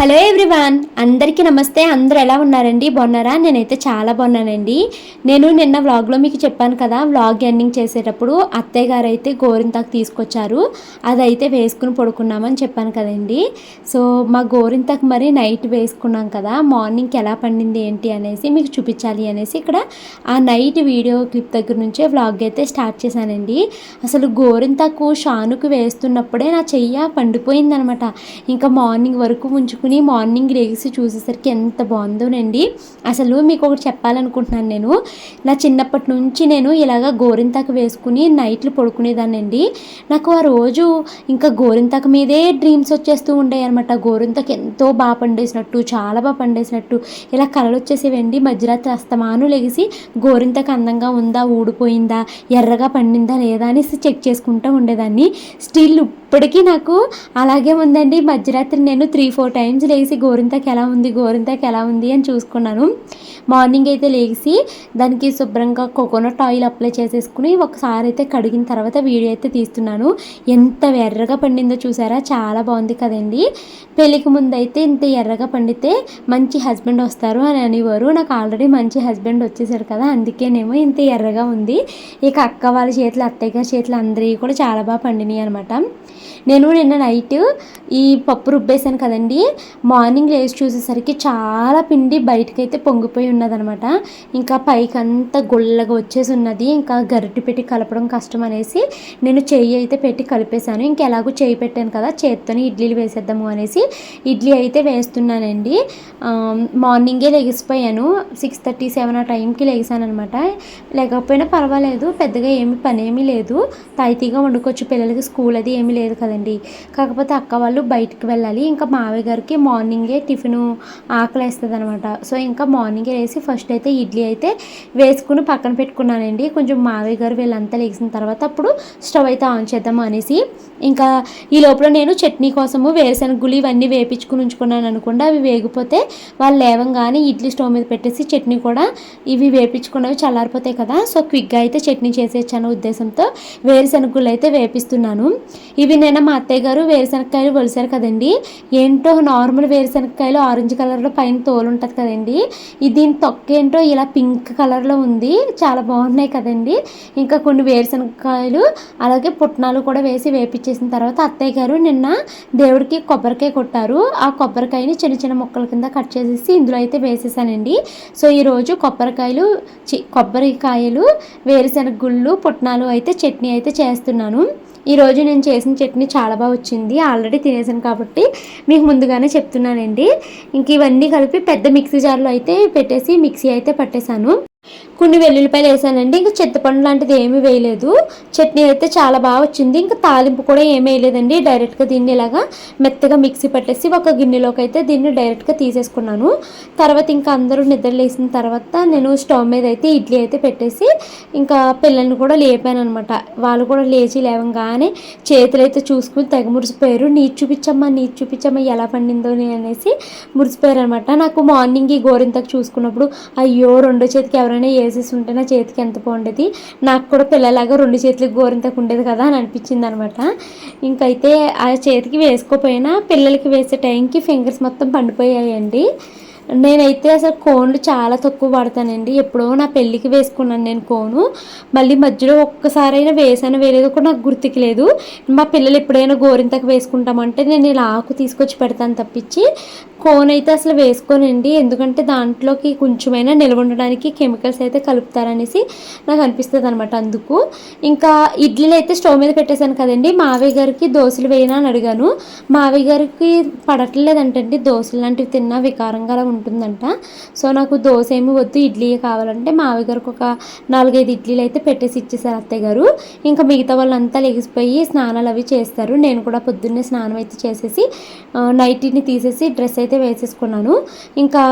Hello everyone అందరికీ నమస్తే. అందరూ ఎలా ఉన్నారండి? బాగున్నారా? నేనైతే చాలా బాగున్నానండి. నేను నిన్న వ్లాగ్లో మీకు చెప్పాను కదా వ్లాగ్ ఎండింగ్ చేసేటప్పుడు అత్తయ్య గారు అయితే గోరింతాకు తీసుకొచ్చారు. అదైతే వేసుకుని పడుకున్నామని చెప్పాను కదండి. సో మా గోరింతాకు మరి నైట్ వేసుకున్నాం కదా మార్నింగ్కి ఎలా పండింది ఏంటి అనేసి మీకు చూపించాలి అనేసి ఇక్కడ ఆ నైట్ వీడియో క్లిప్ దగ్గర నుంచే వ్లాగ్ అయితే స్టార్ట్ చేశానండి. అసలు గోరింతాకు షానుకు వేస్తున్నప్పుడే నా చెయ్య పండిపోయిందనమాట. ఇంకా మార్నింగ్ వరకు ఉంచుకుని మార్నింగ్ రేగిసి చూసేసరికి ఎంత బాగుందోనండి. అసలు మీకు ఒకటి చెప్పాలనుకుంటున్నాను నేను. నా చిన్నప్పటి నుంచి నేను ఇలాగ గోరింతాకు వేసుకుని నైట్లు పడుకునేదానండి నాకు ఆ రోజు ఇంకా గోరింతాకు మీదే డ్రీమ్స్ వచ్చేస్తూ ఉండేవి అనమాట గోరింతాకు ఎంతో బాగా పండేసినట్టు చాలా బాగా పండేసినట్టు. ఇలా కలలు వచ్చేసేవండి మధ్యరాత్రి అస్తమాను లెగిసి గోరింతకు అందంగా ఉందా ఊడిపోయిందా ఎర్రగా పండిందా లేదా అనేసి చెక్ చేసుకుంటూ ఉండేదాన్ని. స్టిల్ ఇప్పటికీ నాకు అలాగే ఉందండి. మధ్యరాత్రి నేను త్రీ ఫోర్ టైమ్స్ లేచి గోరింతకి ఎలా ఉంది? గోరింతకి ఎలా ఉంది? అని చూసుకున్నాను. మార్నింగ్ అయితే లేచి దానికి శుభ్రంగా కోకోనట్ ఆయిల్ అప్లై చేసేసుకుని ఒకసారి అయితే కడిగిన తర్వాత వీడియో అయితే తీస్తున్నాను. ఎంత ఎర్రగా పండిందో చూసారా? చాలా బాగుంది కదండి. పెళ్ళికి ముందు అయితే ఇంత ఎర్రగా పండితే మంచి హస్బెండ్ వస్తారు అని అనేవారు. నాకు ఆల్రెడీ మంచి హస్బెండ్ వచ్చేసారు కదా అందుకేనేమో ఇంత ఎర్రగా ఉంది. ఇక అక్క వాళ్ళ చేతులు అత్తయ్య గారి చేతులు అందరివి కూడా చాలా బాగా పండినాయి అనమాట నేను నిన్న నైట్ ఈ పప్పు రుబ్బేశాను కదండి. మార్నింగ్ లేచి చూసేసరికి చాలా పిండి బయటకైతే పొంగిపోయి ఉన్నదనమాట. ఇంకా పైకంతా గుల్లగా వచ్చేసి ఉన్నది. ఇంకా గరిటె పెట్టి కలపడం కష్టం అనేసి నేను చెయ్యి అయితే పెట్టి కలిపేశాను. ఇంకా ఎలాగో చేయి పెట్టాను కదా చేత్తోని ఇడ్లీలు వేసేద్దాము అనేసి ఇడ్లీ అయితే వేస్తున్నానండి. మార్నింగే లెగిసిపోయాను. సిక్స్ థర్టీ సెవెన్ ఆ టైంకి లెగిసాను అనమాట లేకపోయినా పర్వాలేదు పెద్దగా ఏమి పని ఏమీ లేదు. తాయితీగా వండుకోవచ్చు. పిల్లలకి స్కూల్ అది ఏమీ లేదు కదండి. కాకపోతే అక్క వాళ్ళు బయటికి వెళ్ళాలి. ఇంకా మావయ్య గారికి మార్నింగే టిఫిన్ ఆకలి వేస్తుంది అనమాట సో ఇంకా మార్నింగే వేసి ఫస్ట్ అయితే ఇడ్లీ అయితే వేసుకుని పక్కన పెట్టుకున్నానండి. కొంచెం మావయ్య గారు వీళ్ళంతా లేచిన తర్వాత అప్పుడు స్టవ్ అయితే ఆన్ చేద్దాం అనేసి ఇంకా ఈ లోపల నేను చట్నీ కోసము వేరుశనగులు ఇవన్నీ వేపించుకుని ఉంచుకున్నాను అనుకుండా అవి వేగిపోతే వాళ్ళు లేవంగానే ఇడ్లీ స్టవ్ మీద పెట్టేసి చట్నీ కూడా ఇవి వేపించుకున్నవి చల్లారిపోతాయి కదా. సో క్విక్గా అయితే చట్నీ చేసేచ్చాను ఉద్దేశంతో వేరుశనగులు అయితే వేపిస్తున్నాను. ఇవి నేను మా అత్తయ్య గారు వేరుశనగకాయలు వలిసారు కదండి. ఏంటో నార్మల్ వేరుశనగకాయలు ఆరెంజ్ కలర్లో పైన తోలు ఉంటుంది కదండి. ఇది దీని తొక్క ఏంటో ఇలా పింక్ కలర్లో ఉంది. చాలా బాగున్నాయి కదండి. ఇంకా కొన్ని వేరుశనగకాయలు అలాగే పుట్నాలు కూడా వేసి వేపించేసిన తర్వాత అత్తయ్య గారు నిన్న దేవుడికి కొబ్బరికాయ కొట్టారు. ఆ కొబ్బరికాయని చిన్న చిన్న ముక్కల కింద కట్ చేసేసి ఇందులో అయితే వేసేసానండి. సో ఈరోజు కొబ్బరికాయలు చి కొబ్బరికాయలు వేరుశనగ గుళ్ళు పుట్నాలు అయితే చట్నీ అయితే చేస్తున్నాను. ఈరోజు నేను చేసిన చట్నీ చాలా బాగా వచ్చింది. ఆల్రెడీ తినేసాను కాబట్టి మీకు ముందుగానే చెప్తున్నానండి. ఇంక ఇవన్నీ కలిపి పెద్ద మిక్సీ జార్లో అయితే పెట్టేసి మిక్సీ అయితే పట్టేశాను. కొన్ని వెల్లుల్లిపాయలు వేసానండి. ఇంకా చింతపండు లాంటిది ఏమీ వేయలేదు. చట్నీ అయితే చాలా బాగా వచ్చింది. ఇంకా తాలింపు కూడా ఏమీ వేయలేదండి. డైరెక్ట్గా దీన్ని ఇలాగా మెత్తగా మిక్సీ పట్టేసి ఒక గిన్నెలోకి అయితే దీన్ని డైరెక్ట్గా తీసేసుకున్నాను. తర్వాత ఇంకా అందరూ నిద్ర లేసిన తర్వాత నేను స్టవ్ మీద అయితే ఇడ్లీ అయితే పెట్టేసి ఇంకా పిల్లల్ని కూడా లేపాను అనమాట వాళ్ళు కూడా లేచి లేవగానే చేతులు అయితే చూసుకుని తెగ మురిసిపోయారు. నీరు చూపించమ్మా నీరు చూపించమ్మా ఎలా పండిందో అనేసి మురిసిపోయారు అనమాట నాకు మార్నింగ్ ఈ గోరింతకు చూసుకున్నప్పుడు అయ్యో రెండో చేతికి ఎవరైనా వేసేసి ఉంటే నా చేతికి ఎంత బాగుండేది? నాకు కూడా పిల్లలాగా రెండు చేతులకు గోరింతకు ఉండేది కదా అని అనిపించింది అనమాట ఇంకైతే ఆ చేతికి వేసుకోపోయినా పిల్లలకి వేసే టైంకి ఫింగర్స్ మొత్తం పండిపోయాయండి. నేనైతే అసలు కోన్లు చాలా తక్కువ పడతానండి ఎప్పుడో నా పెళ్ళికి వేసుకున్నాను నేను కోను. మళ్ళీ మధ్యలో ఒక్కసారైనా వేసాను వేరేదో కూడా నాకు గుర్తుకు లేదు మా పిల్లలు ఎప్పుడైనా గోరింతకు వేసుకుంటామంటే నేను ఇలా ఆకు తీసుకొచ్చి పెడతాను తప్పించి కోన్ అయితే అసలు వేసుకోనండి. ఎందుకంటే దాంట్లోకి కొంచెమైనా నిల్వ ఉండడానికి కెమికల్స్ అయితే కలుపుతారనేసి నాకు అనిపిస్తుంది అనమాట అందుకు. ఇంకా ఇడ్లీలు అయితే స్టవ్ మీద పెట్టేశాను కదండి. మావయ్య గారికి దోశలు వేయనా అని అడిగాను. మావయ్య గారికి పడట్లేదంటండి. దోశలు లాంటివి తిన్నా వికారంగా అలా ఉంటుందంట. సో నాకు దోశ ఏమి వద్దు ఇడ్లీ కావాలంటే మావి గారికి ఒక నాలుగైదు ఇడ్లీలు అయితే పెట్టేసి ఇచ్చేసారు అత్తయ్య గారు. ఇంకా మిగతా వాళ్ళంతా లెగిసిపోయి స్నానాలు అవి చేస్తారు. నేను కూడా పొద్దున్నే స్నానం అయితే చేసేసి నైటీని తీసేసి డ్రెస్ అయితే వేసేసుకున్నాను. ఇంకా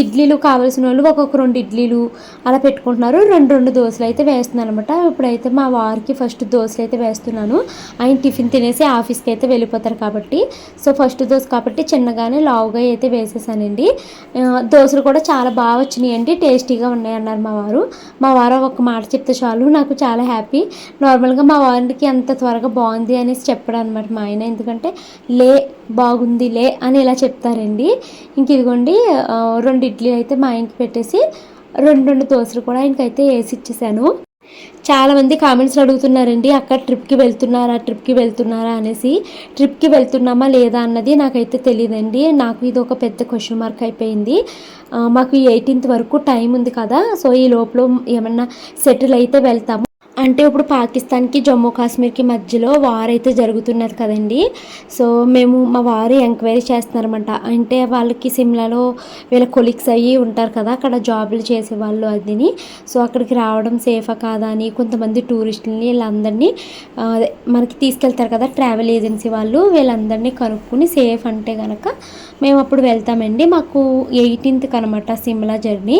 ఇడ్లీలు కావాల్సిన వాళ్ళు ఒక్కొక్క రెండు ఇడ్లీలు అలా పెట్టుకుంటున్నారు. రెండు రెండు దోశలు అయితే వేస్తున్నాను అనమాట ఇప్పుడైతే మా వారికి ఫస్ట్ దోశలు అయితే వేస్తున్నాను. ఆయన టిఫిన్ తినేసి ఆఫీస్కి అయితే వెళ్ళిపోతారు కాబట్టి. సో ఫస్ట్ దోశ కాబట్టి చిన్నగానే లావుగా అయితే వేసేసానండి. దోశలు కూడా చాలా బాగా వచ్చినాయండి టేస్టీగా ఉన్నాయి అన్నారు మా వారు. మా వారు ఒక మాట చెప్తే చాలు నాకు చాలా హ్యాపీ. నార్మల్గా మా వారికి అంత త్వరగా బాగుంది అనేసి చెప్పడం అనమాట మా ఆయన ఎందుకంటే లే బాగుంది లే అని ఇలా చెప్తారండి. ఇంక ఇదిగోండి రెండు ఇడ్లీ అయితే మా ఆయనకి పెట్టేసి రెండు రెండు దోశలు కూడా ఆయనకైతే వేసి ఇచ్చేసాను. చాలామంది కామెంట్స్లో అడుగుతున్నారండి అక్కడ ట్రిప్కి వెళ్తున్నారా ట్రిప్కి వెళ్తున్నారా? అనేసి ట్రిప్కి వెళ్తున్నామా లేదా? అన్నది నాకైతే తెలియదండి నాకు ఇది ఒక పెద్ద క్వశ్చన్ మార్క్ అయిపోయింది. మాకు ఎయిటీన్త్ వరకు టైం ఉంది కదా సో ఈ లోపల ఏమన్నా సెటిల్ అయితే వెళ్తాము? అంటే ఇప్పుడు పాకిస్తాన్కి జమ్మూ కాశ్మీర్కి మధ్యలో వార్ అయితే జరుగుతున్నది కదండి. సో మేము మా వారు ఎంక్వైరీ చేస్తున్నారన్నమాట. అంటే వాళ్ళకి సిమ్లాలో వీళ్ళ కొలీగ్స్ అయ్యి ఉంటారు కదా అక్కడ జాబులు చేసేవాళ్ళు అదిని. సో అక్కడికి రావడం సేఫా కాదా అని కొంతమంది టూరిస్టులని వీళ్ళందరినీ మనకి తీసుకెళ్తారు కదా ట్రావెల్ ఏజెన్సీ వాళ్ళు వీళ్ళందరినీ కనుక్కొని సేఫ్ అంటే కనుక మేము అప్పుడు వెళ్తామండి. మాకు ఎయిటీన్త్కి అనమాట సిమ్లా జర్నీ.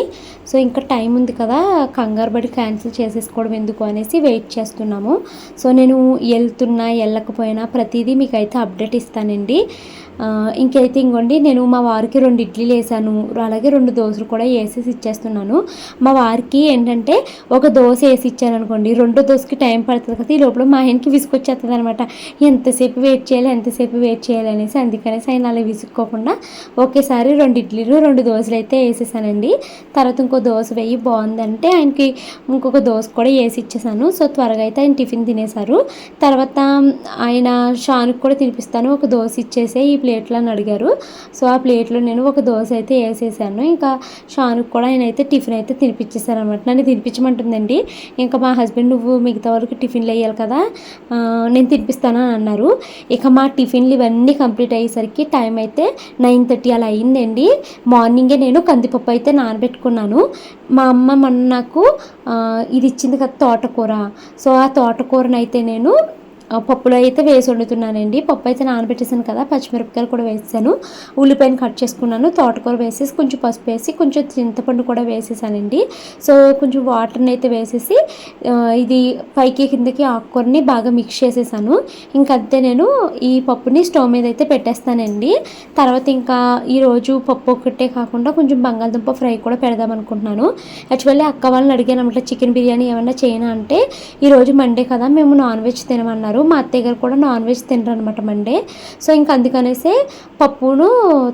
సో ఇంకా టైం ఉంది కదా కంగారు పడి క్యాన్సిల్ చేసేసుకోవడం ఎందుకు అనేసి వెయిట్ చేస్తున్నాము. సో నేను వెళ్తున్నా వెళ్ళకపోయినా ప్రతిదీ మీకైతే అప్డేట్ ఇస్తానండి. ఇంకైతే ఇంకోండి నేను మా వారికి రెండు ఇడ్లీలు వేసాను. అలాగే రెండు దోశలు కూడా వేసేసి ఇచ్చేస్తున్నాను. మా వారికి ఏంటంటే ఒక దోశ వేసి ఇచ్చాను అనుకోండి రెండో దోశకి టైం పడుతుంది కదా ఈ లోపల మా ఆయనకి విసుకొచ్చేస్తుంది అనమాట ఎంతసేపు వెయిట్ చేయాలి ఎంతసేపు వెయిట్ చేయాలి అనేసి అందుకనేసి ఆయన అలా విసుక్కోకుండా ఒకేసారి రెండు ఇడ్లీలు రెండు దోశలు అయితే వేసేసానండి. తర్వాత ఇంకో దోశ వేయి బాగుందంటే ఆయనకి ఇంకొక దోశ కూడా వేసి ఇచ్చేసాను. సో త్వరగా అయితే ఆయన టిఫిన్ తినేశారు. తర్వాత ఆయన షానుకు కూడా తినిపిస్తాను. ఒక దోశ ఇచ్చేసే ఈ ప్లేట్లో అని అడిగారు. సో ఆ ప్లేట్లో నేను ఒక దోశ అయితే వేసేసాను. ఇంకా షానుకు కూడా ఆయన అయితే టిఫిన్ అయితే తినిపించేశారు అనమాట నన్ను తినిపించమంటుందండి. ఇంకా మా హస్బెండ్ నువ్వు మిగతా వరకు టిఫిన్లు వేయాలి కదా నేను తినిపిస్తాను అని అన్నారు. ఇక మా టిఫిన్లు ఇవన్నీ కంప్లీట్ అయ్యేసరికి టైం అయితే నైన్ థర్టీ అలా అయిందండి. మార్నింగే నేను కందిపప్పు అయితే నానబెట్టుకున్నాను. మా అమ్మ మొన్న నాకు ఇది ఇచ్చింది కదా తోటకూర. సో ఆ తోటకూరనైతే అయితే నేను పప్పులో అయితే వేసి వండుతున్నానండి. పప్పు అయితే నానబెట్టేసాను కదా పచ్చిమిరపకాయలు కూడా వేసాను. ఉల్లిపాయను కట్ చేసుకున్నాను తోటకూర వేసేసి కొంచెం పసుపు వేసి కొంచెం చింతపండు కూడా వేసేసానండి. సో కొంచెం వాటర్ని అయితే వేసేసి ఇది పైకి కిందకి ఆకుకూరని బాగా మిక్స్ చేసేసాను. ఇంకంతే నేను ఈ పప్పుని స్టవ్ మీద అయితే పెట్టేస్తానండి. తర్వాత ఇంకా ఈరోజు పప్పు ఒక్కటే కాకుండా కొంచెం బంగాళదుంప ఫ్రై కూడా పెడదాం అనుకుంటున్నాను. యాక్చువల్లీ అక్క వాళ్ళని అడిగాను అనమాట చికెన్ బిర్యానీ ఏమన్నా చేయనా? అంటే ఈరోజు మండే కదా మేము నాన్ వెజ్ తినమన్నారు. మా అత్తయ్య గారు కూడా నాన్ వెజ్ తినరు అనమాట మండే. సో ఇంకా అందుకనేసే పప్పును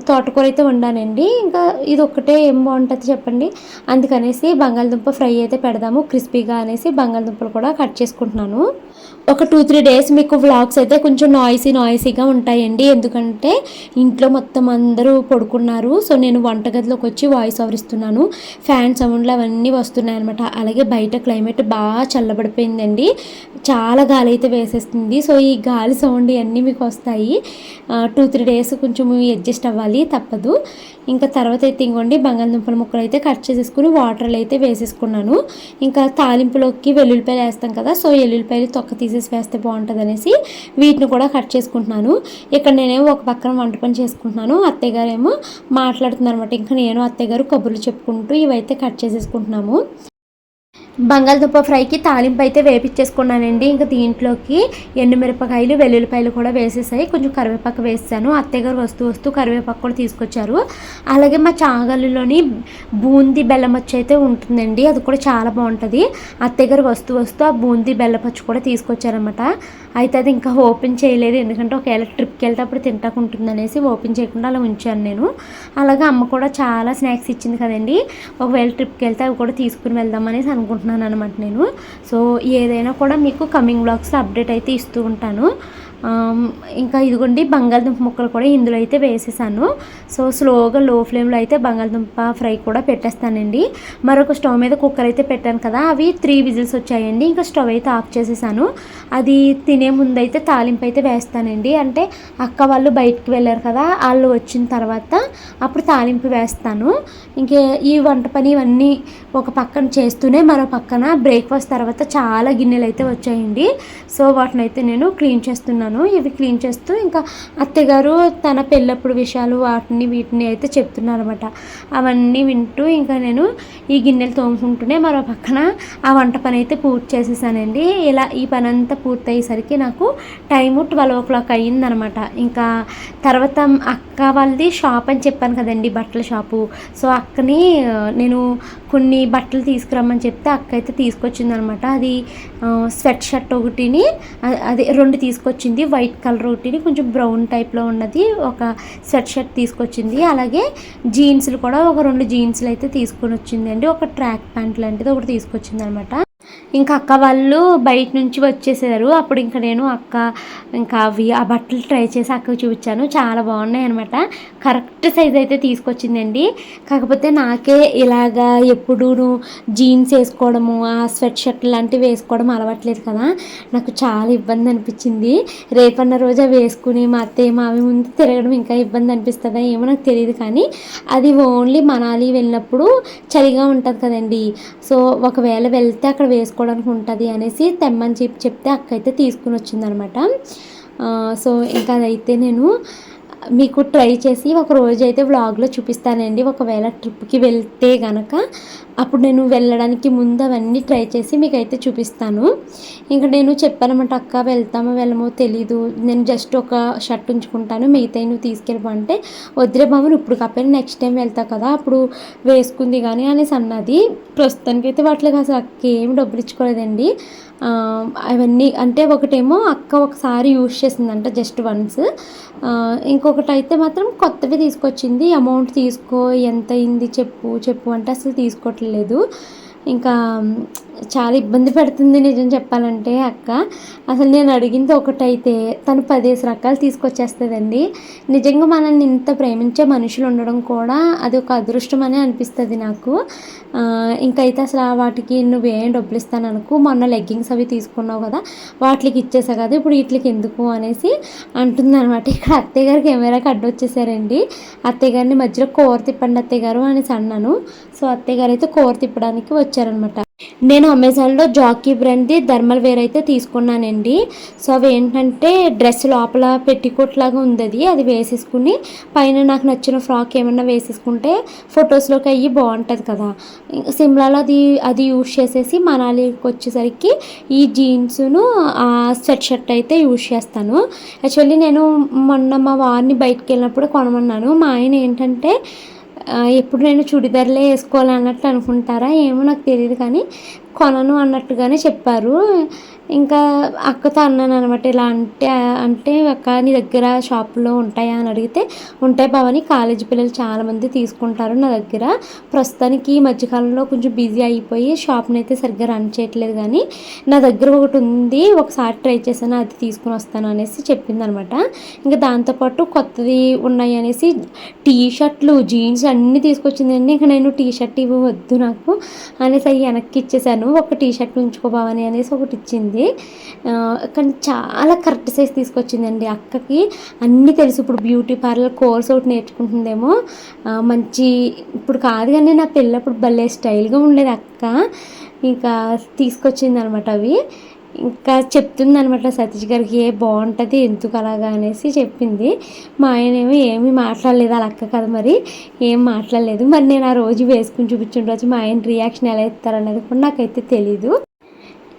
తోటకూర అయితే వండానండి. ఇంకా ఇది ఒక్కటే ఏం బాగుంటుంది చెప్పండి. అందుకనేసి బంగాళదుంప ఫ్రై అయితే పెడదాము. క్రిస్పీగా అనేసి బంగాళదుంపలు కూడా కట్ చేసుకుంటున్నాను. ఒక టూ త్రీ డేస్ మీకు వ్లాగ్స్ అయితే కొంచెం నాయిసీ నాయిసీగా ఉంటాయండి. ఎందుకంటే ఇంట్లో మొత్తం అందరూ పడుకున్నారు. సో నేను వంటగదిలోకి వచ్చి వాయిస్ ఓవర్ ఇస్తున్నాను. ఫ్యాన్ సౌండ్లు అవన్నీ వస్తున్నాయి అనమాట అలాగే బయట క్లైమేట్ బాగా చల్లబడిపోయిందండి. చాలా గాలి అయితే వేసేస్తుంది. సో ఈ గాలి సౌండ్ ఇవన్నీ మీకు వస్తాయి. టూ త్రీ డేస్ కొంచెం అడ్జస్ట్ అవ్వాలి తప్పదు. ఇంకా తర్వాత అయితే ఇంకోండి బంగాళదుంపల ముక్కలు అయితే కట్ చేసేసుకుని వాటర్లో అయితే వేసేసుకున్నాను. ఇంకా తాలింపులోకి వెల్లుల్లిపాయలు వేస్తాం కదా సో వెల్లుల్లిపాయలు తొక్క తీసేసి వేస్తే బాగుంటుంది అనేసి వీటిని కూడా కట్ చేసుకుంటున్నాను. ఇక్కడ నేనేమో ఒక పక్కన వంట పని చేసుకుంటున్నాను. అత్తయ్య గారు ఏమో మాట్లాడుతున్నారు అనమాట ఇంకా నేను అత్తయ్య గారు కబుర్లు చెప్పుకుంటూ ఇవైతే కట్ చేసేసుకుంటున్నాము. బంగాళదుంప ఫ్రైకి తాలింపు అయితే వేపించేసుకున్నానండి ఇంకా దీంట్లోకి ఎండుమిరపకాయలు వెల్లుల్లిపాయలు కూడా వేసేసాయి. కొంచెం కరివేపాకు వేసాను. అత్తయ్య గారు వస్తూ వస్తూ కరివేపాకు కూడా తీసుకొచ్చారు. అలాగే మా చాగలిలోని బూందీ బెల్లం అయితే ఉంటుందండి. అది కూడా చాలా బాగుంటుంది. అత్తయ్యగారు వస్తూ వస్తూ ఆ బూందీ బెల్లపచ్చి కూడా తీసుకొచ్చారనమాట అయితే అది ఇంకా ఓపెన్ చేయలేదు. ఎందుకంటే ఒకవేళ ట్రిప్కి వెళ్తే అప్పుడు తింటాకుంటుంది అనేసి ఓపెన్ చేయకుండా అలా ఉంచాను నేను. అలాగే అమ్మ కూడా చాలా స్నాక్స్ ఇచ్చింది కదండి. ఒకవేళ ట్రిప్కి వెళ్తే అవి కూడా తీసుకుని వెళ్దాం అనేసి అనుకుంటున్నాను. అనమాట నేను. సో ఏదైనా కూడా మీకు కమింగ్ బ్లాగ్స్లో అప్డేట్ అయితే ఇస్తూ ఉంటాను. ఇంకా ఇదిగోండి బంగాళదుంప ముక్కలు కూడా ఇందులో అయితే వేసేసాను. సో స్లోగా లో ఫ్లేమ్లో అయితే బంగాళదుంప ఫ్రై కూడా పెట్టేస్తానండి. మరొక స్టవ్ మీద కుక్కర్ అయితే పెట్టాను కదా అవి త్రీ విజిల్స్ వచ్చాయండి. ఇంకా స్టవ్ అయితే ఆఫ్ చేసేసాను. అది తినే ముందు అయితే తాలింపు అయితే వేస్తానండి. అంటే అక్క వాళ్ళు బయటికి వెళ్ళారు కదా వాళ్ళు వచ్చిన తర్వాత అప్పుడు తాలింపు వేస్తాను. ఇంకే ఈ వంట పని ఇవన్నీ ఒక పక్కన చేస్తూనే మరో పక్కన బ్రేక్ఫాస్ట్ తర్వాత చాలా గిన్నెలు అయితే వచ్చాయండి. సో వాటిని అయితే నేను క్లీన్ చేస్తున్నాను. ఇవి క్లీన్ చేస్తూ ఇంకా అత్తగారు తన పెళ్ళప్పుడు విషయాలు వాటిని వీటిని అయితే చెప్తున్నారు అనమాట అవన్నీ వింటూ ఇంకా నేను ఈ గిన్నెలు తోముకుంటూనే మరో పక్కన ఆ వంట పని అయితే పూర్తి చేసేసానండి. ఇలా ఈ పని అంతా పూర్తి అయ్యేసరికి నాకు టైము ట్వెల్వ్ ఓ క్లాక్ అయ్యిందనమాట ఇంకా తర్వాత అక్క వాళ్ళది షాప్ అని చెప్పాను కదండి బట్టల షాపు. సో అక్కని నేను కొన్ని బట్టలు తీసుకురమ్మని చెప్తే అక్క అయితే తీసుకొచ్చింది అనమాట అది స్వెట్ షర్ట్ ఒకటిని అదే అది రెండు తీసుకొచ్చింది. వైట్ కలర్ ఒకటిని కొంచెం బ్రౌన్ టైప్లో ఉన్నది ఒక స్వెట్ షర్ట్ తీసుకొచ్చింది. అలాగే జీన్స్లు కూడా ఒక రెండు జీన్స్లు అయితే తీసుకొని వచ్చింది అండి ఒక ట్రాక్ ప్యాంట్ లాంటిది ఒకటి తీసుకొచ్చింది అనమాట ఇంకా అక్క వాళ్ళు బయట నుంచి వచ్చేసారు. అప్పుడు ఇంకా నేను అక్క ఇంకా అవి ఆ బట్టలు ట్రై చేసి అక్కకు చూపించాను. చాలా బాగున్నాయి అనమాట కరెక్ట్ సైజ్ అయితే తీసుకొచ్చిందండి. కాకపోతే నాకే ఇలాగా ఎప్పుడూ జీన్స్ వేసుకోవడము ఆ స్వెట్ షర్ట్ లాంటివి వేసుకోవడం అలవట్లేదు కదా. నాకు చాలా ఇబ్బంది అనిపించింది. రేపన్న రోజు అవి వేసుకుని మా అత్తయ్య మావి ముందు తిరగడం ఇంకా ఇబ్బంది అనిపిస్తుందా ఏమో నాకు తెలియదు కానీ అది ఓన్లీ మనాలి వెళ్ళినప్పుడు చలిగా ఉంటుంది కదండి. సో ఒకవేళ వెళ్తే అక్కడ వేసుకోవడానికి ఉంటుంది అనేసి తెమ్మని చెప్పి చెప్తే అక్క అయితే తీసుకుని వచ్చిందనమాట. సో ఇంకా అదైతే నేను మీకు ట్రై చేసి ఒక రోజు అయితే వ్లాగ్లో చూపిస్తానండి. ఒకవేళ ట్రిప్కి వెళ్తే గనక అప్పుడు నేను వెళ్ళడానికి ముందు అవన్నీ ట్రై చేసి మీకు అయితే చూపిస్తాను. ఇంకా నేను చెప్పానమాట అక్క వెళ్తామో వెళ్ళమో తెలీదు. నేను జస్ట్ ఒక షర్ట్ ఉంచుకుంటాను మిగతా నువ్వు తీసుకెళ్ళిపో. అంటే బాబు ఇప్పుడు కాకపోయినా నెక్స్ట్ టైం వెళ్తావు కదా అప్పుడు వేసుకుంది కానీ అనేసి అన్నది. ప్రస్తుతానికైతే వాటికి అసలు అక్క ఏమి డబ్బులు ఇచ్చుకోలేదండి. అవన్నీ అంటే ఒకటేమో అక్క ఒకసారి యూజ్ చేసిందంట జస్ట్ వన్స్. ఇంకొకటి అయితే మాత్రం కొత్తవి తీసుకొచ్చింది. అమౌంట్ తీసుకో ఎంత అయింది చెప్పు చెప్పు అంటే అసలు తీసుకోవట్లేదు. ఇంకా చాలా ఇబ్బంది పెడుతుంది నిజం చెప్పాలంటే అక్క. అసలు నేను అడిగింది ఒకటైతే తను పదేసి రకాలు తీసుకొచ్చేస్తుందండి. నిజంగా మనల్ని ఇంత ప్రేమించే మనుషులు ఉండడం కూడా అది ఒక అదృష్టం అనే అనిపిస్తుంది నాకు. ఇంకైతే అసలు వాటికి నువ్వేం డబ్బులు ఇస్తాను అనుకో మొన్న లెగ్గింగ్స్ అవి తీసుకున్నావు కదా వాటికి ఇచ్చేసా కదా ఇప్పుడు వీటికి ఎందుకు అనేసి అంటుంది అనమాట ఇక్కడ అత్తయ్య గారికి కెమెరాకి అడ్డొచ్చేసారండి. అత్తయ్య గారిని మధ్యలో కూర తిప్పండి అత్తయ్య గారు అనేసి అన్నాను. సో అత్తయ్య గారు అయితే కూర తిప్పడానికి వచ్చారనమాట నేను అమెజాన్లో జాకీ బ్రాండ్ది థర్మల్ వేర్ అయితే తీసుకున్నానండి. సో అవి ఏంటంటే డ్రెస్ లోపల పెట్టికోట్లాగా ఉంది అది. అది వేసేసుకుని పైన నాకు నచ్చిన ఫ్రాక్ ఏమన్నా వేసేసుకుంటే ఫొటోస్లోకి అయ్యి బాగుంటుంది కదా. సిమ్లాలో అది అది యూజ్ చేసేసి మనాలికి వచ్చేసరికి ఈ జీన్స్ను ఆ స్వెట్ షర్ట్ అయితే యూజ్ చేస్తాను. యాక్చువల్లీ నేను మొన్న మా వారిని బయటకు వెళ్ళినప్పుడు కొనమన్నాను. మా ఆయన ఏంటంటే ఎప్పుడు నేను చుడిదార్లే వేసుకోవాలన్నట్లు అనుకుంటారా ఏమో నాకు తెలియదు కానీ కొనను అన్నట్టుగానే చెప్పారు. ఇంకా అక్కతో అన్నాను అనమాట ఇలా అంటే అంటే అక్క నీ దగ్గర షాపులో ఉంటాయా? అని అడిగితే ఉంటాయి బావని కాలేజీ పిల్లలు చాలామంది తీసుకుంటారు నా దగ్గర. ప్రస్తుతానికి ఈ మధ్యకాలంలో కొంచెం బిజీ అయిపోయి షాప్ని అయితే సరిగ్గా రన్ చేయట్లేదు కానీ నా దగ్గర ఒకటి ఉంది ఒకసారి ట్రై చేశాను అది తీసుకుని వస్తాను అనేసి చెప్పింది అనమాట ఇంకా దాంతోపాటు కొత్తది ఉన్నాయి అనేసి టీ షర్ట్లు జీన్స్ అన్నీ తీసుకొచ్చిందండి. ఇంకా నేను టీ షర్ట్ ఇవి వద్దు నాకు అనేసి అవి వెనక్కి ఇచ్చేసాను ఒక టీ షర్ట్ ఉంచుకోబావని అనేసి ఒకటి ఇచ్చింది. కానీ చాలా కరెక్ట్ సైజ్ తీసుకొచ్చిందండి అక్కకి. అన్నీ తెలుసు. ఇప్పుడు బ్యూటీ పార్లర్ కోర్స్ ఒకటి నేర్చుకుంటుందేమో. మంచి ఇప్పుడు కాదు కానీ నా పెళ్ళప్పుడు భలే స్టైల్గా ఉండేది అక్క. ఇంకా తీసుకొచ్చింది అనమాట అవి. ఇంకా చెప్తుంది అనమాట సతీష్ గారికి ఏ బాగుంటుంది ఎందుకు అలాగా? అనేసి చెప్పింది. మా ఆయన ఏమో ఏమీ మాట్లాడలేదు అలా అక్క కదా మరి ఏం మాట్లాడలేదు. మరి నేను ఆ రోజు వేసుకుని చూపించుండొచ్చు మా ఆయన రియాక్షన్ ఎలా ఇస్తారనేది కూడా నాకైతే తెలీదు.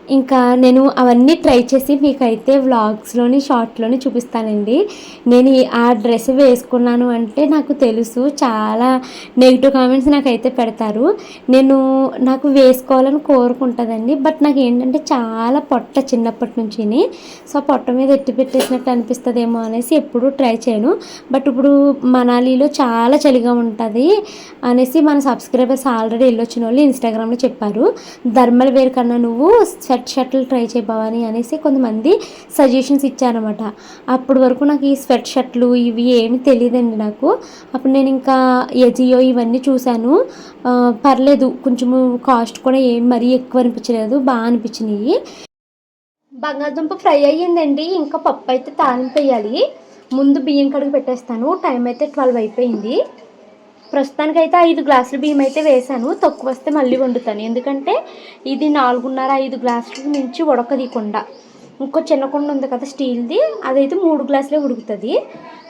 ఇంకా నేను అవన్నీ ట్రై చేసి మీకైతే వ్లాగ్స్లోని షార్ట్లోని చూపిస్తానండి. నేను ఆ డ్రెస్ వేసుకున్నాను అంటే నాకు తెలుసు చాలా నెగిటివ్ కామెంట్స్ నాకైతే పెడతారు. నేను నాకు వేసుకోవాలని కోరుకుంటుందండి. బట్ నాకు ఏంటంటే చాలా పొట్ట చిన్నప్పటి నుంచి సో పొట్ట మీద ఎత్తి పెట్టేసినట్టు అనిపిస్తుందేమో అనేసి ఎప్పుడూ ట్రై చేయను. బట్ ఇప్పుడు మనాలిలో చాలా చలిగా ఉంటుంది అనేసి మన సబ్స్క్రైబర్స్ ఆల్రెడీ వెళ్ళొచ్చిన వాళ్ళు ఇన్స్టాగ్రామ్లో చెప్పారు. థర్మల్ వేర్ కన్నా నువ్వు స్వెట్ షర్ట్లు ట్రై చేయబావని అనేసి కొంతమంది సజెషన్స్ ఇచ్చారనమాట అప్పటి వరకు నాకు ఈ స్వెట్ షర్ట్లు ఇవి ఏమి తెలియదండి నాకు. అప్పుడు నేను ఇంకా ఎజియో ఇవన్నీ చూశాను. పర్లేదు కొంచెము కాస్ట్ కూడా ఏం మరీ ఎక్కువ అనిపించలేదు బాగా అనిపించినాయి. బంగాళదుంప ఫ్రై అయ్యిందండి ఇంకా పప్పు అయితే తాలింపు వేయాలి. ముందు బియ్యం కడుగు పెట్టేస్తాను టైం అయితే ట్వెల్వ్ అయిపోయింది. ప్రస్తుతానికైతే ఐదు గ్లాసులు బియ్యం అయితే వేసాను తక్కువ వస్తే మళ్ళీ వండుతాను. ఎందుకంటే ఇది నాలుగున్నర ఐదు గ్లాసులు మించి ఉడకదీయకుండా. ఇంకో చిన్న కుండ ఉంది కదా స్టీల్ది అదైతే మూడు గ్లాసులే ఉడుకుతుంది.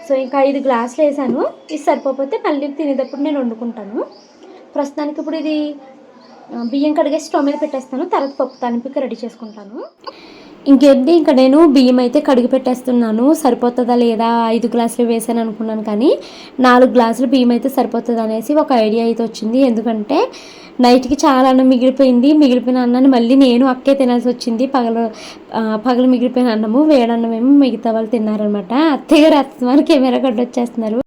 సో ఇంకా ఐదు గ్లాసులు వేసాను ఇది సరిపోతే మళ్ళీ తినేటప్పుడు నేను వండుకుంటాను. ప్రస్తుతానికి ఇప్పుడు ఇది బియ్యం కడిగేసి స్టవ్ మీద పెట్టేస్తాను. తర్వాత పప్పు తాలింపుకి రెడీ చేసుకుంటాను. ఇంకేంటి ఇంకా నేను బియ్యం అయితే కడిగి పెట్టేస్తున్నాను. సరిపోతుందా లేదా ఐదు గ్లాసులు వేసాను అనుకున్నాను కానీ నాలుగు గ్లాసులు బియ్యం అయితే సరిపోతుంది అనేసి ఒక ఐడియా అయితే వచ్చింది. ఎందుకంటే నైట్కి చాలా అన్నం మిగిలిపోయింది. మిగిలిపోయిన అన్నాన్ని మళ్ళీ నేను అక్కే తినాల్సి వచ్చింది. పగలు పగలు మిగిలిపోయిన అన్నము వేడన్నమేమో మిగతా వాళ్ళు తిన్నారనమాట అత్తయ్య గారు అత్తమాని కెమెరా కట్ వచ్చేస్తున్నారు.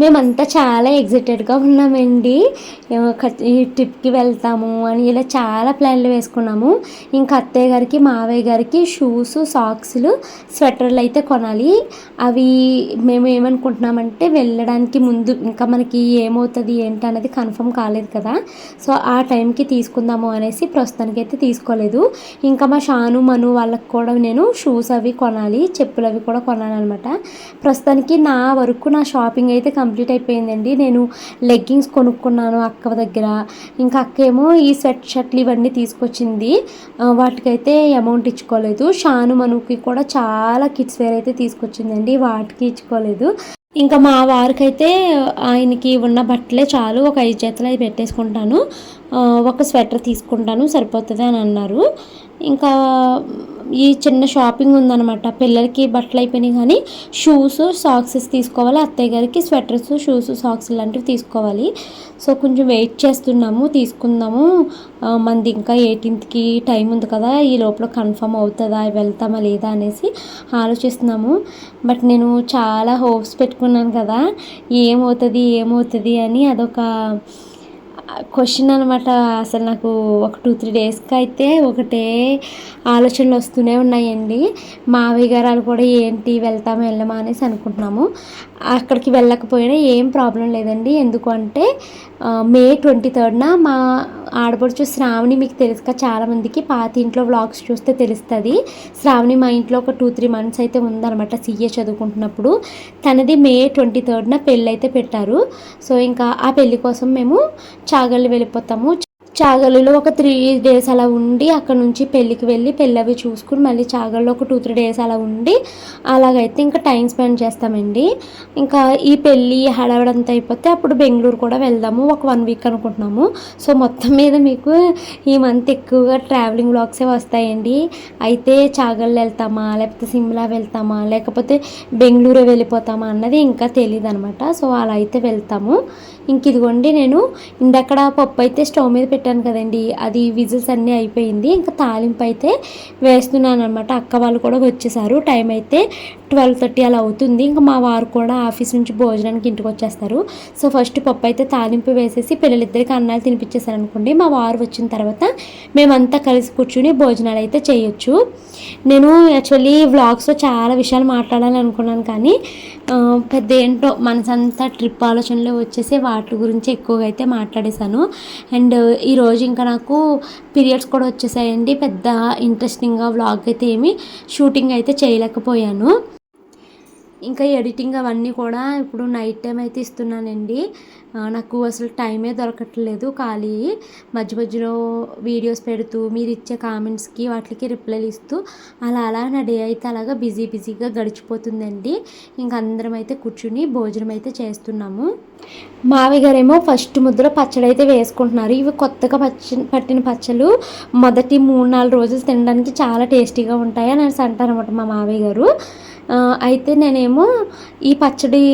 మేమంతా చాలా ఎగ్జైటెడ్గా ఉన్నామండి. ఈ ట్రిప్కి వెళ్తాము అని ఇలా చాలా ప్లాన్లు వేసుకున్నాము. ఇంకా అత్తయ్య గారికి మావయ్య గారికి షూస్ సాక్స్లు స్వెటర్లు అయితే కొనాలి. అవి మేము ఏమనుకుంటున్నామంటే వెళ్ళడానికి ముందు ఇంకా మనకి ఏమవుతుంది ఏంటి అనేది కన్ఫర్మ్ కాలేదు కదా. సో ఆ టైంకి తీసుకుందాము అనేసి ప్రస్తుతానికి అయితే తీసుకోలేదు. ఇంకా మా షాను మను వాళ్ళకి కూడా నేను షూస్ అవి కొనాలి చెప్పులు అవి కూడా కొనాలన్నమాట. ప్రస్తుతానికి నా వరకు నా షాపింగ్ అయితే కంప్లీట్ అయిపోయిందండి. నేను లెగ్గింగ్స్ కొనుక్కున్నాను అక్క దగ్గర. ఇంకా అక్క ఏమో ఈ స్వెట్ షర్ట్లు ఇవన్నీ తీసుకొచ్చింది. వాటికైతే అమౌంట్ ఇచ్చుకోలేదు. షాను మనుకి కూడా చాలా కిడ్స్ వేర్ అయితే తీసుకొచ్చిందండి. వాటికి ఇచ్చుకోలేదు. ఇంకా మా వారికైతే ఆయనకి ఉన్న బట్టలే చాలు. ఒక ఐదు జతలు అవి పెట్టేసుకుంటాను. ఒక స్వెటర్ తీసుకుంటాను. సరిపోతుంది అని అన్నారు. ఇంకా ఈ చిన్న షాపింగ్ ఉందన్నమాట. పిల్లలకి బట్టలు అయిపోయినాయి కానీ షూస్ సాక్సెస్ తీసుకోవాలి. అత్తయ్య గారికి స్వెటర్స్ షూస్ సాక్స్ లాంటివి తీసుకోవాలి. సో కొంచెం వెయిట్ చేస్తున్నాము తీసుకుందాము. మనది ఇంకా ఎయిటీన్త్కి టైం ఉంది కదా ఈ లోపల కన్ఫర్మ్ అవుతుందా వెళ్తామా లేదా అనేసి ఆలోచిస్తున్నాము. బట్ నేను చాలా హోప్స్ పెట్టుకున్నాను కదా ఏమవుతుంది ఏమవుతుంది అని అదొక క్వశ్చన్ అనమాట అసలు నాకు ఒక టూ త్రీ డేస్కి అయితే ఒకటే ఆలోచనలు వస్తూనే ఉన్నాయండి. మావయ్య గారు వాళ్ళు కూడా ఏంటి వెళ్తామా వెళ్ళమా అనేసి అనుకుంటున్నాము. అక్కడికి వెళ్ళకపోయినా ఏం ప్రాబ్లం లేదండి. ఎందుకంటే మే ట్వంటీ థర్డ్న మా ఆడపడుచు శ్రావణి మీకు తెలుసు చాలామందికి పాత ఇంట్లో వ్లాగ్స్ చూస్తే తెలుస్తుంది. శ్రావణి మా ఇంట్లో ఒక టూ త్రీ మంత్స్ అయితే ఉందన్నమాట సీఏ చదువుకుంటున్నప్పుడు. తనది మే ట్వంటీ థర్డ్న పెళ్ళి అయితే పెట్టారు. సో ఇంకా ఆ పెళ్ళి కోసం మేము చాగళ్ళు వెళ్ళిపోతాము. చాగలిలో ఒక త్రీ డేస్ అలా ఉండి అక్కడ నుంచి పెళ్ళికి వెళ్ళి పెళ్ళి అవి చూసుకుని మళ్ళీ చాగల్లో ఒక టూ త్రీ డేస్ అలా ఉండి అలాగైతే ఇంకా టైం స్పెండ్ చేస్తామండి. ఇంకా ఈ పెళ్ళి హడావడంతా అయిపోతే అప్పుడు బెంగళూరు కూడా వెళ్దాము ఒక వన్ వీక్ అనుకుంటున్నాము. సో మొత్తం మీద మీకు ఈ మంత్ ఎక్కువగా ట్రావెలింగ్ బ్లాగ్సే వస్తాయండి. అయితే చాగళ్ళు వెళ్తామా లేకపోతే సిమ్లా వెళ్తామా లేకపోతే బెంగళూరు వెళ్ళిపోతామా అన్నది ఇంకా తెలియదు అనమాట సో అలా అయితే వెళ్తాము. ఇంక ఇదిగోండి నేను ఇందక్కడ పప్పు అయితే స్టవ్ మీద పెట్టి పెట్టాను కదండి. అది విజిల్స్ అన్నీ అయిపోయింది. ఇంకా తాలింపు అయితే వేస్తున్నాను అనమాట అక్క వాళ్ళు కూడా వచ్చేసారు. టైం అయితే ట్వెల్వ్ థర్టీ అలా అవుతుంది. ఇంకా మా వారు కూడా ఆఫీస్ నుంచి భోజనానికి ఇంటికి వచ్చేస్తారు. సో ఫస్ట్ పప్పు అయితే తాలింపు వేసేసి పిల్లలిద్దరికి అన్నాలు తినిపించేసారు అనుకోండి మా వారు వచ్చిన తర్వాత మేమంతా కలిసి కూర్చుని భోజనాలు అయితే చేయొచ్చు. నేను యాక్చువల్లీ వ్లాగ్స్లో చాలా విషయాలు మాట్లాడాలని అనుకున్నాను కానీ పెద్ద ఏంటో మనసంతా ట్రిప్ ఆలోచనలో వచ్చేసి వాటి గురించి ఎక్కువగా అయితే మాట్లాడేశాను. అండ్ ఈరోజు ఇంకా నాకు పీరియడ్స్ కూడా వచ్చేసాయండి. పెద్ద ఇంట్రెస్టింగ్గా వ్లాగ్ అయితే ఏమి షూటింగ్ అయితే చేయలేకపోయాను. ఇంకా ఎడిటింగ్ అవన్నీ కూడా ఇప్పుడు నైట్ టైం అయితే ఇస్తున్నానండి. నాకు అసలు టైమే దొరకట్లేదు ఖాళీ. మధ్య మధ్యలో వీడియోస్ పెడుతూ మీరు ఇచ్చే కామెంట్స్కి వాటికి రిప్లైలు ఇస్తూ అలా అలా నా డే అయితే అలాగా బిజీ బిజీగా గడిచిపోతుందండి. ఇంకా అందరం అయితే కూర్చుని భోజనం అయితే చేస్తున్నాము. మావయ్య గారేమో ఫస్ట్ ముద్దలో పచ్చడి అయితే వేసుకుంటున్నారు. ఇవి కొత్తగా పచ్చి పట్టిన పచ్చలు మొదటి మూడు నాలుగు రోజులు తినడానికి చాలా టేస్టీగా ఉంటాయి అని అంటారనమాట మా మావయ్య గారు. అయితే నేనేమో ఈ పచ్చడి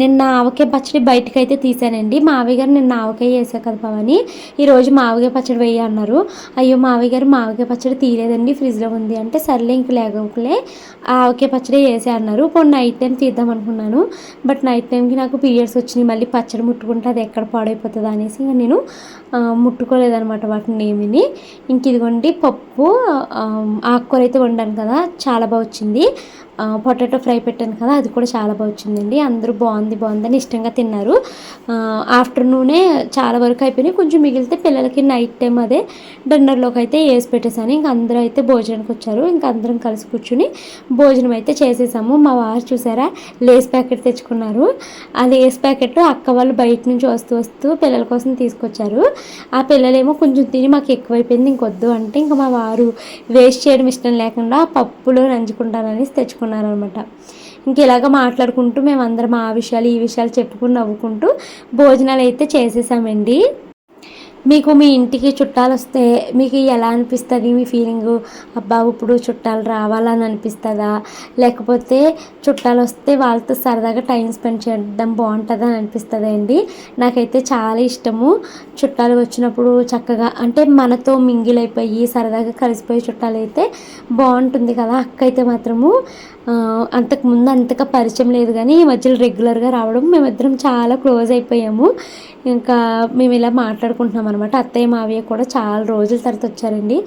నిన్న ఆవకాయ పచ్చడి బయటకు అయితే తీసానండి. మావయ్య గారు నిన్న ఆవకాయ వేసా కదా అని ఈరోజు మావకాయ పచ్చడి వేయ అన్నారు. అయ్యో మావయ్య గారు మావకాయ పచ్చడి తీయలేదండి ఫ్రిడ్జ్లో ఉంది అంటే సర్లే ఇంక లేకపోలే ఆవకాయ పచ్చడి వేసే అన్నారు. ఇప్పుడు నైట్ టైం తీద్దాం అనుకున్నాను. బట్ నైట్ టైంకి నాకు పీరియడ్స్ వచ్చినాయి. మళ్ళీ పచ్చడి ముట్టుకుంటే అది ఎక్కడ పాడైపోతుంది అనేసి ఇంకా నేను ముట్టుకోలేదనమాట వాటిని ఏమిని ఇంక ఇదిగోండి పప్పు ఆకుకూర అయితే వండాను కదా చాలా బాగా వచ్చింది. పొటాటో ఫ్రై పెట్టాను కదా అది కూడా చాలా బాగా వచ్చిందండి. అందరూ బాగుంది బాగుంది బాగుందని ఇష్టంగా తిన్నారు. ఆఫ్టర్నూనే చాలా వరకు అయిపోయినాయి. కొంచెం మిగిలితే పిల్లలకి నైట్ టైం అదే. డిన్నర్లోకి అయితే వేసి పెట్టేశాను. ఇంక అందరూ అయితే భోజనానికి వచ్చారు. ఇంకా అందరం కలిసి కూర్చుని భోజనం అయితే చేసేసాము. మా వారు చూసారా? లేస్ ప్యాకెట్ తెచ్చుకున్నారు. ఆ లేస్ ప్యాకెట్ అక్క వాళ్ళు బయట నుంచి వస్తూ వస్తూ పిల్లల కోసం తీసుకొచ్చారు. ఆ పిల్లలేమో కొంచెం తిని మాకు ఎక్కువైపోయింది ఇంకొద్దు అంటే ఇంకా మా వారు వేస్ట్ చేయడం ఇష్టం లేకుండా పప్పులో నంచుకుంటారని తెచ్చుకున్నారనమాట ఇంక ఇలాగ మాట్లాడుకుంటూ మేమందరం ఆ విషయాలు ఈ విషయాలు చెప్పుకుని నవ్వుకుంటూ భోజనాలు అయితే చేసేసామండి. మీకు మీ ఇంటికి చుట్టాలు వస్తే మీకు ఎలా అనిపిస్తుంది? మీ ఫీలింగ్ అబ్బా ఇప్పుడు చుట్టాలు రావాలని అనిపిస్తుందా? లేకపోతే చుట్టాలు వస్తే వాళ్ళతో సరదాగా టైం స్పెండ్ చేయడం బాగుంటుందని అనిపిస్తుంది అండి? నాకైతే చాలా ఇష్టము. చుట్టాలు వచ్చినప్పుడు చక్కగా అంటే మనతో మింగిల్ అయిపోయి సరదాగా కలిసిపోయి చుట్టాలు అయితే బాగుంటుంది కదా అక్క అయితే మాత్రము. అంతకుముందు అంతగా పరిచయం లేదు కానీ ఈ మధ్యలో రెగ్యులర్గా రావడం మేమిద్దరం చాలా క్లోజ్ అయిపోయాము. ఇంకా మేము ఇలా మాట్లాడుకుంటున్నాం అనమాట అత్తయ్య మావయ్య కూడా చాలా రోజుల తర్వాత వచ్చారండి.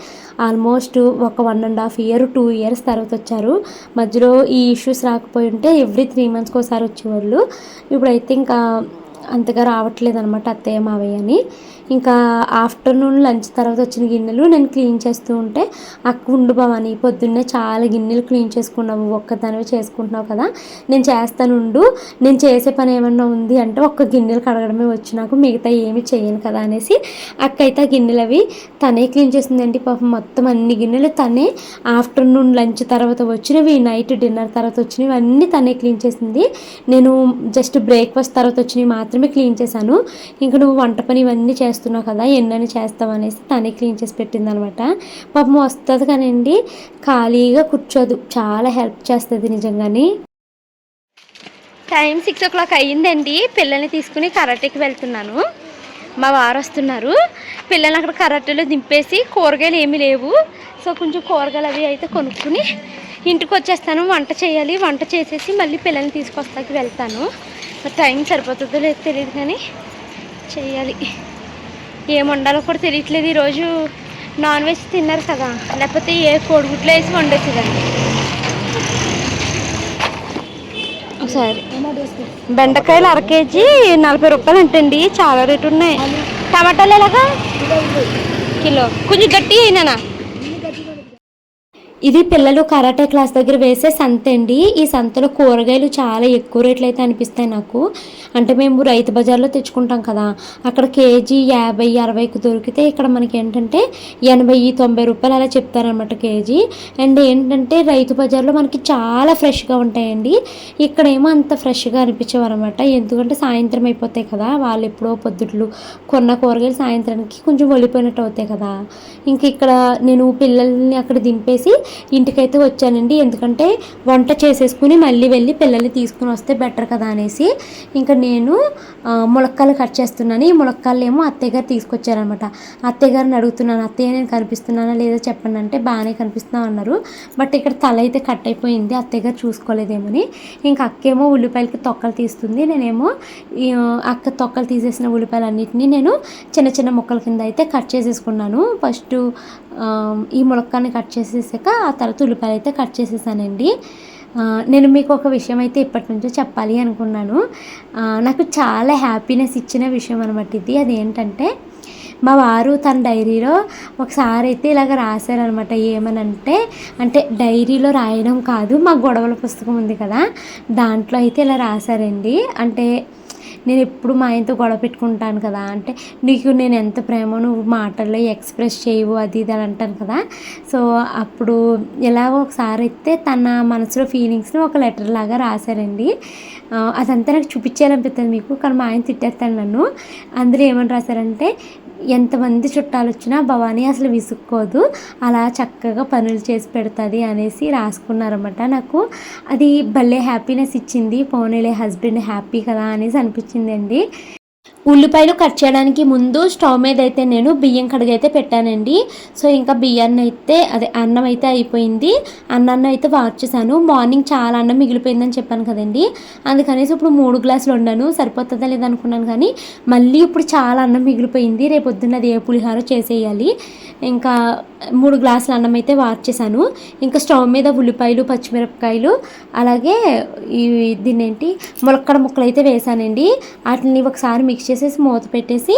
ఆల్మోస్ట్ ఒక one and half year two years తర్వాత వచ్చారు. మధ్యలో ఈ ఇష్యూస్ రాకపోయి ఉంటే ఎవ్రీ త్రీ మంత్స్కి ఒకసారి వచ్చేవాళ్ళు. ఇప్పుడైతే ఇంకా అంతగా రావట్లేదు అనమాట అత్తయ్య మావయ్య అని. ఇంకా ఆఫ్టర్నూన్ లంచ్ తర్వాత వచ్చిన గిన్నెలు నేను క్లీన్ చేస్తూ ఉంటే అక్క ఉండు భవాని పొద్దున్నే చాలా గిన్నెలు క్లీన్ చేసుకున్నావు ఒక్కదానివే చేసుకుంటున్నావు కదా నేను చేస్తాను ఉండు నేను చేసే పని ఏమన్నా ఉంది అంటే ఒక్క గిన్నెలు కడగడమే వచ్చి నాకు మిగతా ఏమి చేయను కదా అనేసి అక్క అయితే ఆ గిన్నెలు అవి తనే క్లీన్ చేసిందండి పాపం. మొత్తం అన్ని గిన్నెలు తనే ఆఫ్టర్నూన్ లంచ్ తర్వాత వచ్చినవి నైట్ డిన్నర్ తర్వాత వచ్చినవి అన్నీ తనే క్లీన్ చేసింది. నేను జస్ట్ బ్రేక్ఫాస్ట్ తర్వాత వచ్చినవి మాత్రమే క్లీన్ చేశాను. ఇంకా నువ్వు వంట పని ఇవన్నీ చేస్తాను చేస్తున్నావు కదా ఎన్నని చేస్తావు అనేసి తనే క్లీన్ చేసి పెట్టింది అనమాట పాపం వస్తుంది కానివ్వండి ఖాళీగా కూర్చోదు. చాలా హెల్ప్ చేస్తుంది నిజంగానే. టైం సిక్స్ ఓ క్లాక్ అయ్యిందండి. పిల్లల్ని తీసుకుని కరాటేకి వెళ్తున్నాను. మా వారు వస్తున్నారు. పిల్లల్ని అక్కడ కరాటేలో దింపేసి కూరగాయలు ఏమీ లేవు. సో కొంచెం కూరగాయలు అవి అయితే కొనుక్కుని ఇంటికి వచ్చేస్తాను. వంట చేయాలి. వంట చేసేసి మళ్ళీ పిల్లల్ని తీసుకొస్తాకి వెళ్తాను. టైం సరిపోతుందో లేదో తెలియదు కానీ చేయాలి. ఏం వండాలో కూడా తెలియట్లేదు ఈరోజు. నాన్ వెజ్ తిన్నారు కదా లేకపోతే ఏ కోడిగుడ్లు వేసి వండొచ్చు కదా ఒకసారి. బెండకాయలు అర కేజీ నలభై రూపాయలు అంటండి చాలా రేటు ఉన్నాయి. టమాటాలు ఎలాగా? కిలో. కొంచెం గట్టి అయినానా? ఇది పిల్లలు కరాటే క్లాస్ దగ్గర వేసే సంత అండి. ఈ సంతలో కూరగాయలు చాలా ఎక్కువ రేట్లు అయితే అనిపిస్తాయి నాకు. అంటే మేము రైతు బజార్లో తెచ్చుకుంటాం కదా. అక్కడ కేజీ యాభై అరవైకి దొరికితే ఇక్కడ మనకి ఏంటంటే ఎనభై తొంభై రూపాయలు అలా చెప్తారనమాట కేజీ. అండ్ ఏంటంటే రైతు బజార్లో మనకి చాలా ఫ్రెష్గా ఉంటాయండి. ఇక్కడేమో అంత ఫ్రెష్గా అనిపించేవారనమాట ఎందుకంటే సాయంత్రం అయిపోతాయి కదా. వాళ్ళు ఎప్పుడో పొద్దుట్లు కొన్న కూరగాయలు సాయంత్రానికి కొంచెం ఒలిపోయినట్టు అవుతాయి కదా. ఇంక ఇక్కడ నేను పిల్లల్ని అక్కడ దింపేసి ఇంటికైతే వచ్చానండి. ఎందుకంటే వంట చేసేసుకుని మళ్ళీ వెళ్ళి పిల్లల్ని తీసుకుని వస్తే బెటర్ కదా అనేసి ఇంకా నేను ములక్కాయలు కట్ చేస్తున్నాను. ఈ ములక్కాయలు ఏమో అత్తయ్య గారు తీసుకొచ్చారనమాట అత్తయ్య గారిని అడుగుతున్నాను అత్తయ్య నేను కనిపిస్తున్నానా లేదా చెప్పండి అంటే బాగానే కనిపిస్తున్నావు అన్నారు. బట్ ఇక్కడ తల అయితే కట్ అయిపోయింది. అత్తయ్య గారు చూసుకోలేదేమని. ఇంకా అక్కేమో ఉల్లిపాయలకి తొక్కలు తీస్తుంది. నేనేమో అక్క తొక్కలు తీసేసిన ఉల్లిపాయలు అన్నింటినీ నేను చిన్న చిన్న ముక్కల కింద అయితే కట్ చేసేసుకున్నాను. ఫస్ట్ ఈ ములక్కాన్ని కట్ చేసేసాక ఆ తర్వాత ఉల్లిపాయలు అయితే కట్ చేసేసానండి. నేను మీకు ఒక విషయం అయితే ఇప్పటి నుంచో చెప్పాలి అనుకున్నాను. నాకు చాలా హ్యాపీనెస్ ఇచ్చిన విషయం అనమాట ఇది. అదేంటంటే మా వారు తన డైరీలో ఒకసారి అయితే ఇలాగ రాశారనమాట ఏమనంటే అంటే డైరీలో రాయడం కాదు మా గొడవల పుస్తకం ఉంది కదా దాంట్లో అయితే ఇలా రాశారండి. అంటే నేను ఎప్పుడు మా ఆయనతో గొడవ పెట్టుకుంటాను కదా. అంటే నీకు నేను ఎంత ప్రేమో నువ్వు మాటల్లో ఎక్స్ప్రెస్ చేయవు అది ఇది అని అంటాను కదా. సో అప్పుడు ఎలాగో ఒకసారి అయితే తన మనసులో ఫీలింగ్స్ని ఒక లెటర్ లాగా రాశారండి. అదంతా నాకు చూపించాలనిపిస్తుంది మీకు కానీ మా ఆయన తిట్టేస్తాను నన్ను. అందులో ఏమని రాశారంటే ఎంతమంది చుట్టాలు వచ్చినా భవానీ అసలు విసుక్కోదు అలా చక్కగా పనులు చేసి పెడుతుంది అనేసి రాసుకున్నారన్నమాట. నాకు అది భలే హ్యాపీనెస్ ఇచ్చింది పోనీలే హస్బెండ్ హ్యాపీ కదా అనేసి వచ్చిందండి. ఉల్లిపాయలు కట్ చేయడానికి ముందు స్టవ్ మీద అయితే నేను బియ్యం కడుగైతే పెట్టానండి. సో ఇంకా బియ్యాన్ని అయితే అదే అన్నం అయితే అయిపోయింది. అన్నాన్ని అయితే వార్చేసాను మార్నింగ్ చాలా అన్నం మిగిలిపోయిందని చెప్పాను కదండి. అందుకనేసి ఇప్పుడు మూడు గ్లాసులు వండాను. సరిపోతుందా లేదనుకున్నాను కానీ మళ్ళీ ఇప్పుడు చాలా అన్నం మిగిలిపోయింది. రేపు పొద్దున్న అది ఏ పులిహార చేసేయాలి. ఇంకా మూడు గ్లాసుల అన్నం అయితే వార్చేసాను ఇంకా స్టవ్ మీద ఉల్లిపాయలు పచ్చిమిరపకాయలు అలాగే ఈ దీన్ని ఏంటి ములక్కడ ముక్కలు అయితే వేసానండి వాటిని ఒకసారి మిక్స్ చేసేసి మూత పెట్టేసి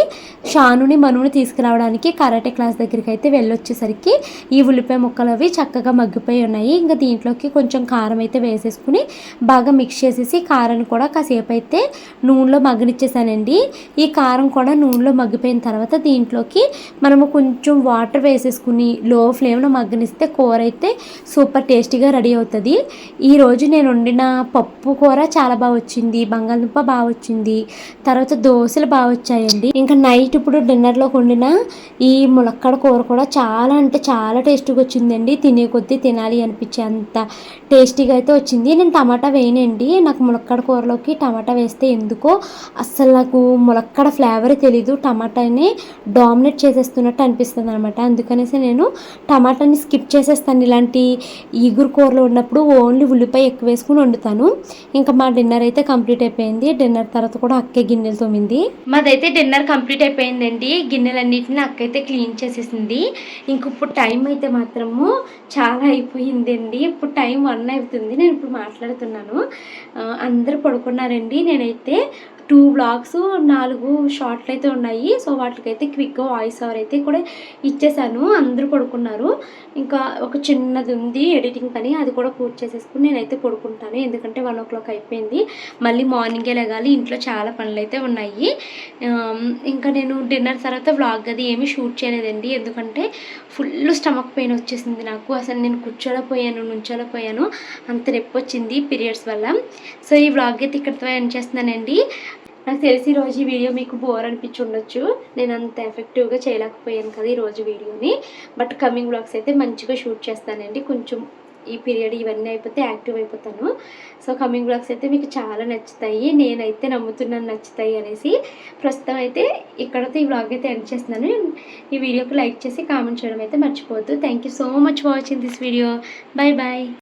షానుని మనుని తీసుకురావడానికి కరాటే క్లాస్ దగ్గరికి అయితే వెళ్ళొచ్చేసరికి ఈ ఉల్లిపాయ ముక్కలు అవి చక్కగా మగ్గిపోయి ఉన్నాయి. ఇంకా దీంట్లోకి కొంచెం కారం అయితే వేసేసుకుని బాగా మిక్స్ చేసేసి కారాన్ని కూడా కాసేపు అయితే నూనెలో మగ్గనిచ్చేసానండి. ఈ కారం కూడా నూనెలో మగ్గిపోయిన తర్వాత దీంట్లోకి మనము కొంచెం వాటర్ వేసేసుకుని లో ఫ్లేమ్లో మగ్గనిస్తే కూర అయితే సూపర్ టేస్టీగా రెడీ అవుతుంది. ఈరోజు నేను వండిన పప్పు కూర చాలా బాగా వచ్చింది బంగాళదుంప బాగా వచ్చింది తర్వాత దోశలు బాగా వచ్చాయండి. ఇంకా నైట్ ఇప్పుడు డిన్నర్లో వండిన ఈ ములక్కడ కూర కూడా చాలా అంటే చాలా టేస్టీగా వచ్చిందండి. తినే కొద్దీ తినాలి అనిపించే అంత టేస్టీగా అయితే వచ్చింది. నేను టమాటా వేయనండి. నాకు ములక్కడ కూరలోకి టమాటా వేస్తే ఎందుకో అస్సలు నాకు ములక్కడ ఫ్లేవర్ తెలీదు. టమాటాని డామినేట్ చేసేస్తున్నట్టు అనిపిస్తుంది అనమాట అందుకనేసి నేను టమాటాని స్కిప్ చేసేస్తాను. ఇలాంటి ఈగురు కూరలో ఉన్నప్పుడు ఓన్లీ ఉల్లిపాయ ఎక్కువ వేసుకుని వండుతాను. ఇంకా మా డిన్నర్ అయితే కంప్లీట్ అయిపోయింది. డిన్నర్ తర్వాత కూడా అక్కే గిన్నెలు తోమింది. మాదైతే డిన్నర్ కంప్లీట్ అయిపోయిందండి. గిన్నెలన్నింటిని అక్కయితే క్లీన్ చేసేసింది. ఇంక ఇప్పుడు టైం అయితే మాత్రము చాలా అయిపోయిందండి. ఇప్పుడు టైం వన్ అవుతుంది. నేను ఇప్పుడు మాట్లాడుతున్నాను. అందరూ పడుకున్నారండి. నేనైతే టూ బ్లాగ్స్ నాలుగు షార్ట్లు అయితే ఉన్నాయి. సో వాటికైతే క్విక్గా వాయిస్ ఓవర్ అయితే కూడా ఇచ్చేసాను. అందరూ పడుకున్నారు. ఇంకా ఒక చిన్నది ఉంది ఎడిటింగ్ పని. అది కూడా పూర్తి చేసేసుకుని నేనైతే పడుకుంటాను. ఎందుకంటే వన్ ఓ క్లాక్ అయిపోయింది. మళ్ళీ మార్నింగే లెగాలి. ఇంట్లో చాలా పనులు అయితే ఉన్నాయి ఇంకా నేను డిన్నర్ తర్వాత వ్లాగ్ అది ఏమీ షూట్ చేయలేదండి. ఎందుకంటే ఫుల్ స్టమక్ పెయిన్ వచ్చేసింది నాకు. అసలు నేను కూర్చోలేకపోయాను నుంచోలేకపోయాను. అంత నొప్పి వచ్చింది పీరియడ్స్ వల్ల. సో ఈ వ్లాగ్ అయితే ఇక్కడితో ఎండ్ చేస్తున్నానండి. నాకు తెలిసి ఈ రోజు ఈ వీడియో మీకు బోర్ అనిపించి ఉండొచ్చు. నేను అంత ఎఫెక్టివ్గా చేయలేకపోయాను కదా ఈ రోజు వీడియోని. బట్ కమింగ్ బ్లాగ్స్ అయితే మంచిగా షూట్ చేస్తానండి. కొంచెం ఈ పీరియడ్ ఇవన్నీ అయిపోతే యాక్టివ్ అయిపోతాను. సో కమింగ్ బ్లాగ్స్ అయితే మీకు చాలా నచ్చుతాయి. నేనైతే నమ్ముతున్నాను నచ్చుతాయి అనేసి. ప్రస్తుతం అయితే ఇక్కడతో ఈ బ్లాగ్ అయితే ఎండ్ చేస్తున్నాను. ఈ వీడియోకి లైక్ చేసి కామెంట్ చేయడం అయితే మర్చిపోవద్దు. Thank you so much for watching this video bye bye